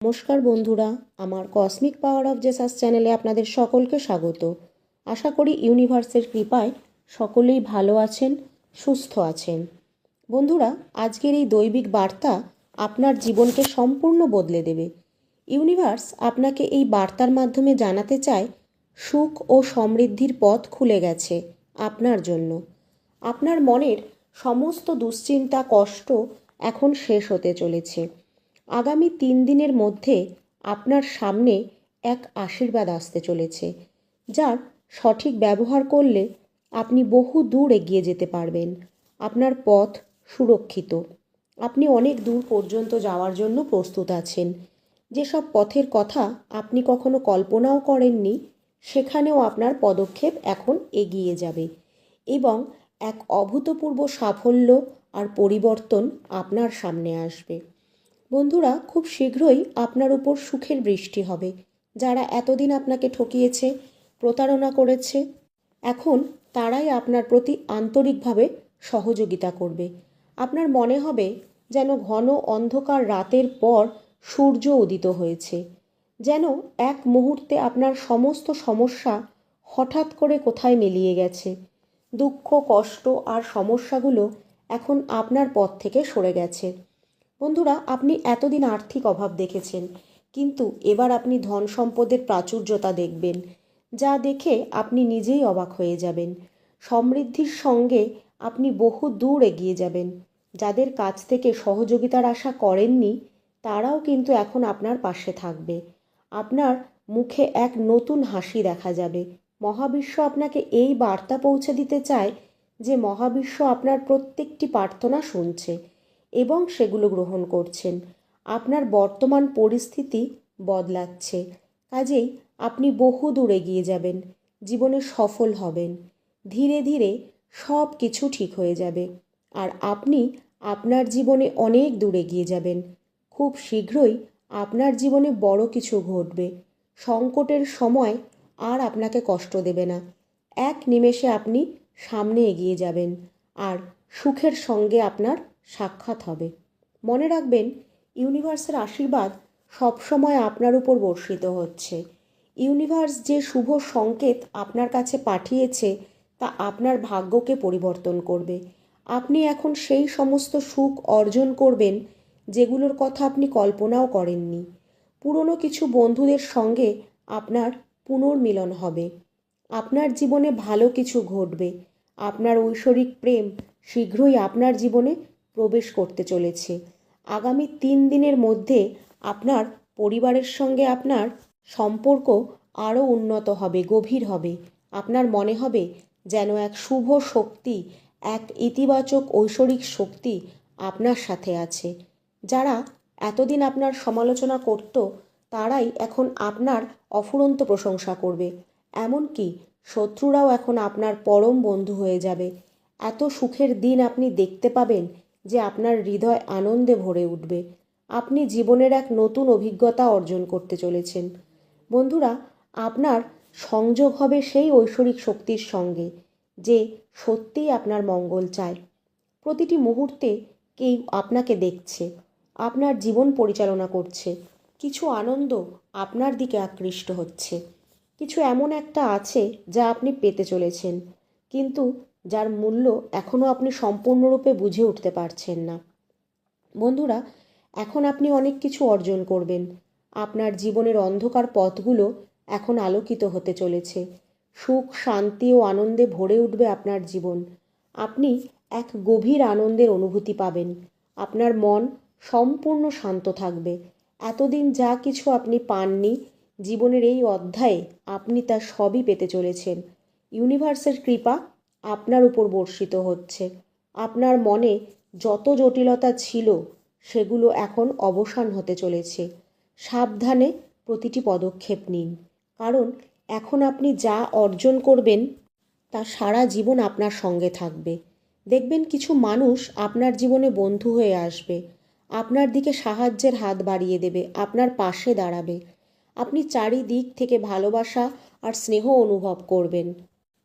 নমস্কার বন্ধুরা, আমার কসমিক পাওয়ার অফ জেসাস চ্যানেলে আপনাদের সকলকে স্বাগত। আশা করি ইউনিভার্সের কৃপায় সকলেই ভালো আছেন, সুস্থ আছেন। বন্ধুরা, আজকের এই দৈবিক বার্তা আপনার জীবনকে সম্পূর্ণ বদলে দেবে। ইউনিভার্স আপনাকে এই বার্তার মাধ্যমে জানাতে চায়, সুখ ও সমৃদ্ধির পথ খুলে গেছে আপনার জন্য। আপনার মনের সমস্ত দুশ্চিন্তা, কষ্ট এখন শেষ হতে চলেছে। আগামী তিন দিনের মধ্যে আপনার সামনে এক আশীর্বাদ আসতে চলেছে, যার সঠিক ব্যবহার করলে আপনি বহু দূর এগিয়ে যেতে পারবেন। আপনার পথ সুরক্ষিত। আপনি অনেক দূর পর্যন্ত যাওয়ার জন্য প্রস্তুত আছেন। যেসব পথের কথা আপনি কখনো কল্পনাও করেননি, সেখানেও আপনার পদক্ষেপ এখন এগিয়ে যাবে এবং এক অভূতপূর্ব সাফল্য আর পরিবর্তন আপনার সামনে আসবে। বন্ধুরা, খুব শীঘ্রই আপনার উপর সুখের বৃষ্টি হবে। যারা এতদিন আপনাকে ঠকিয়েছে, প্রতারণা করেছে, এখন তারাই আপনার প্রতি আন্তরিকভাবে সহযোগিতা করবে। আপনার মনে হবে যেন ঘন অন্ধকার রাতের পর সূর্য উদিত হয়েছে, যেন এক মুহূর্তে আপনার সমস্ত সমস্যা হঠাৎ করে কোথায় মিলিয়ে গেছে। দুঃখ, কষ্ট আর সমস্যাগুলো এখন আপনার পথ থেকে সরে গেছে। বন্ধুরা, আপনি এতদিন আর্থিক অভাব দেখেছেন, কিন্তু এবার আপনি ধন সম্পদের প্রাচুর্যতা দেখবেন, যা দেখে আপনি নিজেই অবাক হয়ে যাবেন। সমৃদ্ধির সঙ্গে আপনি বহু দূর এগিয়ে যাবেন। যাদের কাছ থেকে সহযোগিতার আশা করেননি, তারাও কিন্তু এখন আপনার পাশে থাকবে। আপনার মুখে এক নতুন হাসি দেখা যাবে। মহাবিশ্ব আপনাকে এই বার্তা পৌঁছে দিতে চায় যে মহাবিশ্ব আপনার প্রত্যেকটি প্রার্থনা শুনছে। এবং সেগুলো গ্রহণ করছেন। আপনার বর্তমান পরিস্থিতি বদলাচ্ছে। কাজেই আপনি বহু দূর এগিয়ে যাবেন, জীবনে সফল হবেন। ধীরে ধীরে সব কিছু ঠিক হয়ে যাবে। আর আপনি আপনার জীবনে অনেক দূর এগিয়ে যাবেন। খুব শীঘ্রই আপনার জীবনে বড় কিছু ঘটবে। সংকটের সময় আর আপনাকে কষ্ট দেবে না। এক নিমেষে আপনি সামনে এগিয়ে যাবেন। আর সুখের সঙ্গে আপনার সাক্ষাৎ হবে। মনে রাখবেন, ইউনিভার্সের আশীর্বাদ সবসময় আপনার উপর বর্ষিত হচ্ছে। ইউনিভার্স যে শুভ সংকেত আপনার কাছে পাঠিয়েছে, তা আপনার ভাগ্যকে পরিবর্তন করবে। আপনি এখন সেই সমস্ত সুখ অর্জন করবেন, যেগুলোর কথা আপনি কল্পনাও করেননি। পুরনো কিছু বন্ধুদের সঙ্গে আপনার পুনর্মিলন হবে। আপনার জীবনে ভালো কিছু ঘটবে। আপনার ঐশ্বরিক প্রেম শীঘ্রই আপনার জীবনে প্রবেশ করতে চলেছে। আগামী তিন দিনের মধ্যে আপনার পরিবারের সঙ্গে আপনার সম্পর্ক আরও উন্নত হবে, গভীর হবে। আপনার মনে হবে যেন এক শুভ শক্তি, এক ইতিবাচক ঐশ্বরিক শক্তি আপনার সাথে আছে। যারা এতদিন আপনার সমালোচনা করত, তারাই এখন আপনার অফুরন্ত প্রশংসা করবে। এমনকি শত্রুরাও এখন আপনার পরম বন্ধু হয়ে যাবে। এত সুখের দিন আপনি দেখতে পাবেন যে আপনার হৃদয় আনন্দে ভরে উঠবে। আপনি জীবনের এক নতুন অভিজ্ঞতা অর্জন করতে চলেছেন। বন্ধুরা, আপনার সংযোগ হবে সেই ঐশ্বরিক শক্তির সঙ্গে, যে সত্যিই আপনার মঙ্গল চায়। প্রতিটি মুহূর্তে কেউ আপনাকে দেখছে, আপনার জীবন পরিচালনা করছে, কিছু আনন্দ আপনার দিকে আকৃষ্ট হচ্ছে, কিছু এমন একটা আছে যা আপনি পেতে চলেছেন। কিন্তু যার মূল্য এখনও আপনি সম্পূর্ণরূপে বুঝে উঠতে পারছেন না। বন্ধুরা, এখন আপনি অনেক কিছু অর্জন করবেন। আপনার জীবনের অন্ধকার পথগুলো এখন আলোকিত হতে চলেছে। সুখ, শান্তি ও আনন্দে ভরে উঠবে আপনার জীবন। আপনি এক গভীর আনন্দের অনুভূতি পাবেন। আপনার মন সম্পূর্ণ শান্ত থাকবে। এতদিন যা কিছু আপনি পাননি, জীবনের এই অধ্যায়ে আপনি তা সবই পেতে চলেছেন। ইউনিভার্সের কৃপা আপনার উপর বর্ষিত হচ্ছে। আপনার মনে যত জটিলতা ছিল, সেগুলো এখন অবসান হতে চলেছে। সাবধানে প্রতিটি পদক্ষেপ নিন। কারণ এখন আপনি যা অর্জন করবেন, তা সারা জীবন আপনার সঙ্গে থাকবে। দেখবেন কিছু মানুষ আপনার জীবনে বন্ধু হয়ে আসবে। আপনার দিকে সাহায্যের হাত বাড়িয়ে দেবে, আপনার পাশে দাঁড়াবে। আপনি চারিদিক থেকে ভালোবাসা আর স্নেহ অনুভব করবেন।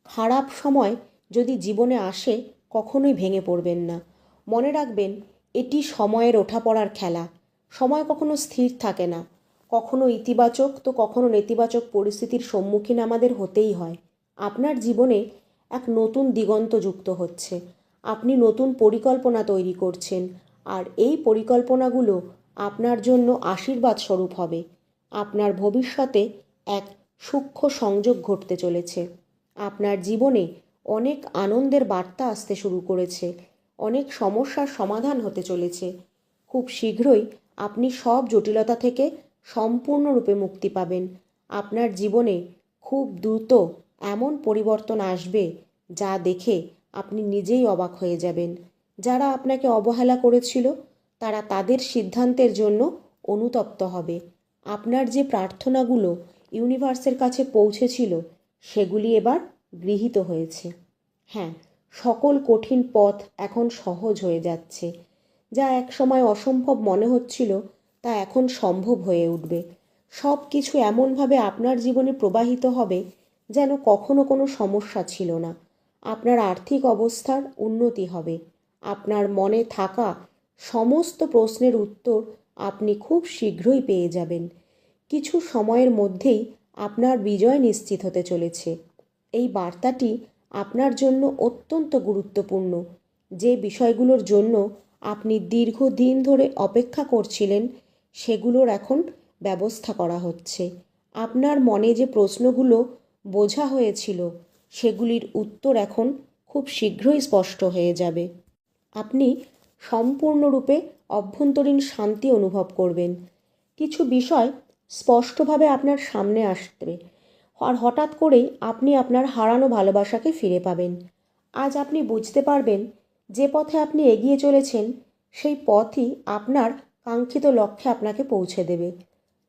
খারাপ সময় যদি জীবনে আসে, কখনোই ভেঙে পড়বেন না। মনে রাখবেন, এটি সময়ের ওঠা পড়ার খেলা। সময় কখনো স্থির থাকে না। কখনো ইতিবাচক তো কখনো নেতিবাচক পরিস্থিতির সম্মুখীন আমাদের হতেই হয়। আপনার জীবনে এক নতুন দিগন্ত যুক্ত হচ্ছে। আপনি নতুন পরিকল্পনা তৈরি করছেন, আর এই পরিকল্পনাগুলো আপনার জন্য আশীর্বাদ স্বরূপ হবে। আপনার ভবিষ্যতে এক সূক্ষ্ম সংযোগ ঘটতে চলেছে। আপনার জীবনে অনেক আনন্দের বার্তা আসতে শুরু করেছে, অনেক সমস্যার সমাধান হতে চলেছে। খুব শীঘ্রই আপনি সব জটিলতা থেকে সম্পূর্ণরূপে মুক্তি পাবেন। আপনার জীবনে খুব দ্রুত এমন পরিবর্তন আসবে যা দেখে আপনি নিজেই অবাক হয়ে যাবেন। যারা আপনাকে অবহেলা করেছিল, তারা তাদের সিদ্ধান্তের জন্য অনুতপ্ত হবে। আপনার যে প্রার্থনাগুলো ইউনিভার্সের কাছে পৌঁছেছিল, সেগুলি এবার গৃহীত হয়েছে। হ্যাঁ সকল কঠিন পথ এখন সহজ হয়ে যাচ্ছে। যা একসময় অসম্ভব মনে হচ্ছিল, তা এখন সম্ভব হয়ে উঠবে। সব কিছু এমনভাবে আপনার জীবনে প্রবাহিত হবে যেন কখনো কোনো সমস্যা ছিল না। আপনার আর্থিক অবস্থার উন্নতি হবে। আপনার মনে থাকা সমস্ত প্রশ্নের উত্তর আপনি খুব শীঘ্রই পেয়ে যাবেন। কিছু সময়ের মধ্যেই আপনার বিজয় নিশ্চিত হতে চলেছে। এই বার্তাটি আপনার জন্য অত্যন্ত গুরুত্বপূর্ণ। যে বিষয়গুলোর জন্য আপনি দীর্ঘদিন ধরে অপেক্ষা করছিলেন, সেগুলোর এখন ব্যবস্থা করা হচ্ছে। আপনার মনে যে প্রশ্নগুলো বোঝা হয়েছিল, সেগুলির উত্তর এখন খুব শীঘ্রই স্পষ্ট হয়ে যাবে। আপনি সম্পূর্ণরূপে অভ্যন্তরীণ শান্তি অনুভব করবেন। কিছু বিষয় স্পষ্টভাবে আপনার সামনে আসবে আর হঠাৎ করেই আপনি আপনার হারানো ভালোবাসাকে ফিরে পাবেন। আজ আপনি বুঝতে পারবেন যে পথে আপনি এগিয়ে চলেছেন, সেই পথই আপনার কাঙ্ক্ষিত লক্ষ্যে আপনাকে পৌঁছে দেবে।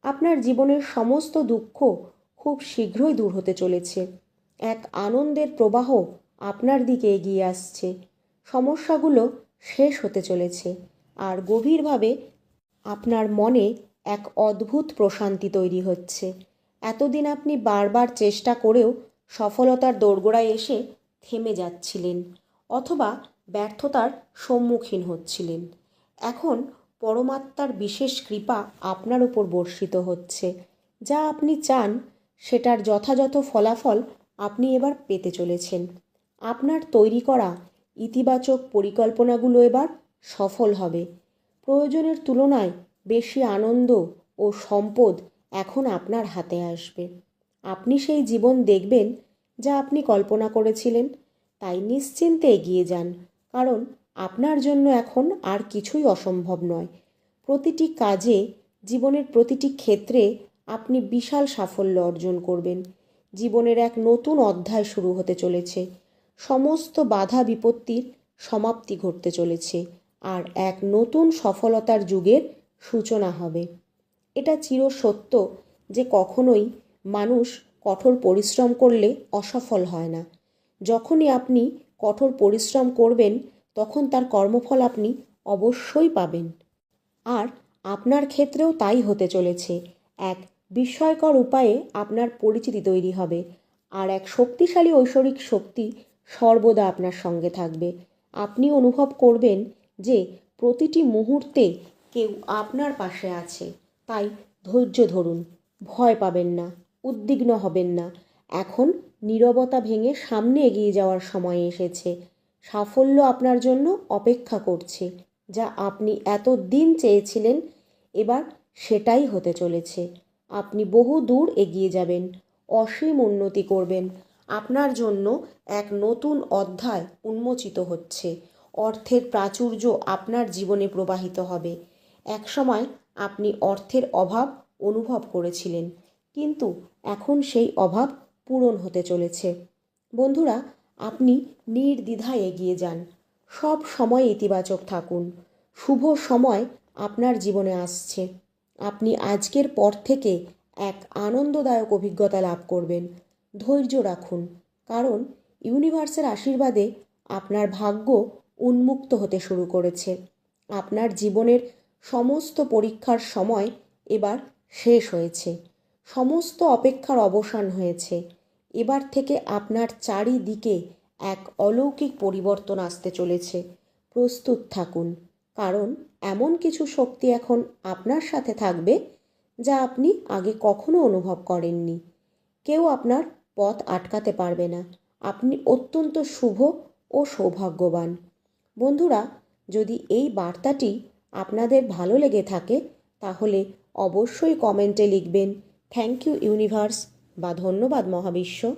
আপনার জীবনের সমস্ত দুঃখ খুব শীঘ্রই দূর হতে চলেছে। এক আনন্দের প্রবাহ আপনার দিকে এগিয়ে আসছে। সমস্যাগুলো শেষ হতে চলেছে আর গভীরভাবে আপনার মনে এক অদ্ভুত প্রশান্তি তৈরি হচ্ছে। এতদিন আপনি বারবার চেষ্টা করেও সফলতার দোরগোড়ায় এসে থেমে যাচ্ছিলেন, অথবা ব্যর্থতার সম্মুখীন হচ্ছিলেন। এখন পরমাত্মার বিশেষ কৃপা আপনার উপর বর্ষিত হচ্ছে। যা আপনি চান, সেটার যথাযথ ফলাফল আপনি এবার পেতে চলেছেন। আপনার তৈরি করা ইতিবাচক পরিকল্পনাগুলো এবার সফল হবে। প্রয়োজনের তুলনায় বেশি আনন্দ ও সম্পদ এখন আপনার হাতে আসবে। আপনি সেই জীবন দেখবেন যা আপনি কল্পনা করেছিলেন, তাই নিশ্চিন্তে এগিয়ে যান, কারণ আপনার জন্য এখন আর কিছুই অসম্ভব নয়। প্রতিটি কাজে, জীবনের প্রতিটি ক্ষেত্রে আপনি বিশাল সাফল্য অর্জন করবেন। জীবনের এক নতুন অধ্যায় শুরু হতে চলেছে। সমস্ত বাধা বিপত্তির সমাপ্তি ঘটতে চলেছে, আর এক নতুন সফলতার যুগের সূচনা হবে। এটা চিরসত্য যে কখনোই মানুষ কঠোর পরিশ্রম করলে অসফল হয় না। যখনই আপনি কঠোর পরিশ্রম করবেন, তখন তার কর্মফল আপনি অবশ্যই পাবেন। আর আপনার ক্ষেত্রেও তাই হতে চলেছে। এক বিস্ময়কর উপায়ে আপনার পরিচিতি তৈরি হবে। আর এক শক্তিশালী ঐশ্বরিক শক্তি সর্বদা আপনার সঙ্গে থাকবে। আপনি অনুভব করবেন যে প্রতিটি মুহূর্তে কেউ আপনার পাশে আছে। তাই ধৈর্য ধরুন, ভয় পাবেন না, উদ্বিগ্ন হবেন না। এখন নীরবতা ভেঙে সামনে এগিয়ে যাওয়ার সময় এসেছে। সাফল্য আপনার জন্য অপেক্ষা করছে, যা আপনি এত দিন চেয়েছিলেন, এবার সেটাই হতে চলেছে। আপনি বহু দূর এগিয়ে যাবেন, অসীম উন্নতি করবেন। আপনার জন্য এক নতুন অধ্যায় উন্মোচিত হচ্ছে। অর্থের প্রাচুর্য আপনার জীবনে প্রবাহিত হবে। একসময় আপনি অর্থের অভাব অনুভব করেছিলেন, কিন্তু এখন সেই অভাব পূরণ হতে চলেছে। বন্ধুরা, আপনি নির্দ্বিধায় এগিয়ে যান। সব সময় ইতিবাচক থাকুন। শুভ সময় আপনার জীবনে আসছে। আপনি আজকের পর থেকে এক আনন্দদায়ক অভিজ্ঞতা লাভ করবেন। ধৈর্য রাখুন। কারণ ইউনিভার্সের আশীর্বাদে আপনার ভাগ্য উন্মুক্ত হতে শুরু করেছে। আপনার জীবনের সমস্ত পরীক্ষার সময় এবার শেষ হয়েছে। সমস্ত অপেক্ষার অবসান হয়েছে। এবার থেকে আপনার চারিদিকে এক অলৌকিক পরিবর্তন আসতে চলেছে। প্রস্তুত থাকুন, কারণ এমন কিছু শক্তি এখন আপনার সাথে থাকবে যা আপনি আগে কখনো অনুভব করেননি। কেউ আপনার পথ আটকাতে পারবে না। আপনি অত্যন্ত শুভ ও সৌভাগ্যবান। বন্ধুরা, যদি এই বার্তাটি আপনাদের ভালো লেগে থাকে তাহলে অবশ্যই কমেন্টে লিখবেন। থ্যাংক ইউ ইউনিভার্স বা ধন্যবাদ মহাবিশ্ব।